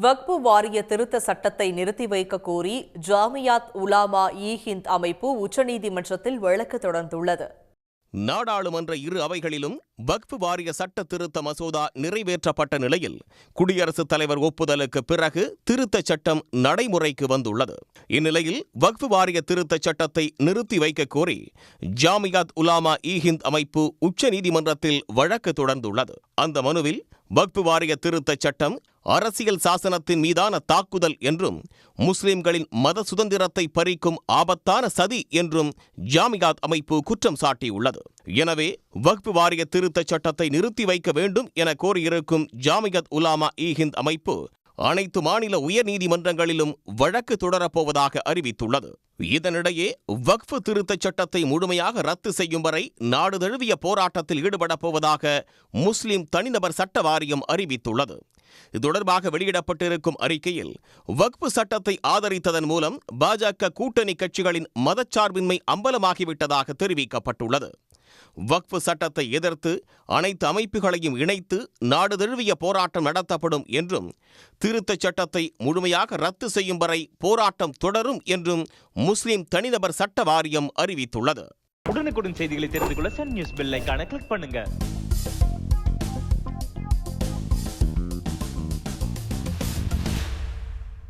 வக்பு வாரிய திருத்த சட்டத்தை நிறுத்தி வைக்க கோரி ஜாமியாத் உலாமா இ ஹிந்த் அமைப்பு உச்சநீதிமன்றத்தில் வழக்கு தொடர்ந்துள்ளது. நாடாளுமன்ற இரு அவைகளிலும் வக்ஃபு வாரிய சட்ட திருத்த மசோதா நிறைவேற்றப்பட்ட நிலையில் குடியரசுத் தலைவர் ஒப்புதலுக்கு பிறகு திருத்தச் சட்டம் நடைமுறைக்கு வந்துள்ளது. இந்நிலையில் வக்ஃபு வாரிய திருத்தச் சட்டத்தை நிறுத்தி வைக்க கோரி ஜாமியாத் உலாமா இ ஹிந்த் அமைப்பு உச்சநீதிமன்றத்தில் வழக்கு தொடர்ந்துள்ளது. அந்த மனுவில் வக்ஃபு வாரிய திருத்தச் சட்டம் அரசியல் சாசனத்தின் மீதான தாக்குதல் என்றும் முஸ்லிம்களின் மத சுதந்திரத்தை பறிக்கும் ஆபத்தான சதி என்றும் ஜாமியாத் அமைப்பு குற்றம் சாட்டியுள்ளது. எனவே வக்ஃபு வாரிய திருத்தச் சட்டத்தை நிறுத்தி வைக்க வேண்டும் என கோரியிருக்கும் ஜாமியத் உலாமா இ ஹிந்த் அமைப்பு அனைத்து மாநில உயர்நீதிமன்றங்களிலும் வழக்கு தொடரப்போவதாக அறிவித்துள்ளது. இதனிடையே வக்ஃபு திருத்தச் சட்டத்தை முழுமையாக ரத்து செய்யும் வரை நாடு தழுவிய போராட்டத்தில் ஈடுபடப் போவதாக முஸ்லிம் தனிநபர் சட்ட வாரியம் அறிவித்துள்ளது. இது தொடர்பாக வெளியிடப்பட்டிருக்கும் அறிக்கையில் வக்ஃபு சட்டத்தை ஆதரித்ததன் மூலம் பாஜக கூட்டணி கட்சிகளின் மதச்சார்பின்மை அம்பலமாகிவிட்டதாக தெரிவிக்கப்பட்டுள்ளது. வக்ஃபு சட்டத்தை எதிர்த்து அனைத்து அமைப்புகளையும் இணைத்து நாடு தழுவிய போராட்டம் நடத்தப்படும் என்றும் திருத்தச் சட்டத்தை முழுமையாக ரத்து செய்யும் வரை போராட்டம் தொடரும் என்றும் முஸ்லிம் தனிநபர் சட்ட வாரியம் அறிவித்துள்ளது. உடனுக்குடன் செய்திகளை தெரிந்து கொள்ள சன் நியூஸ் பெல் கிளிக் பண்ணுங்க.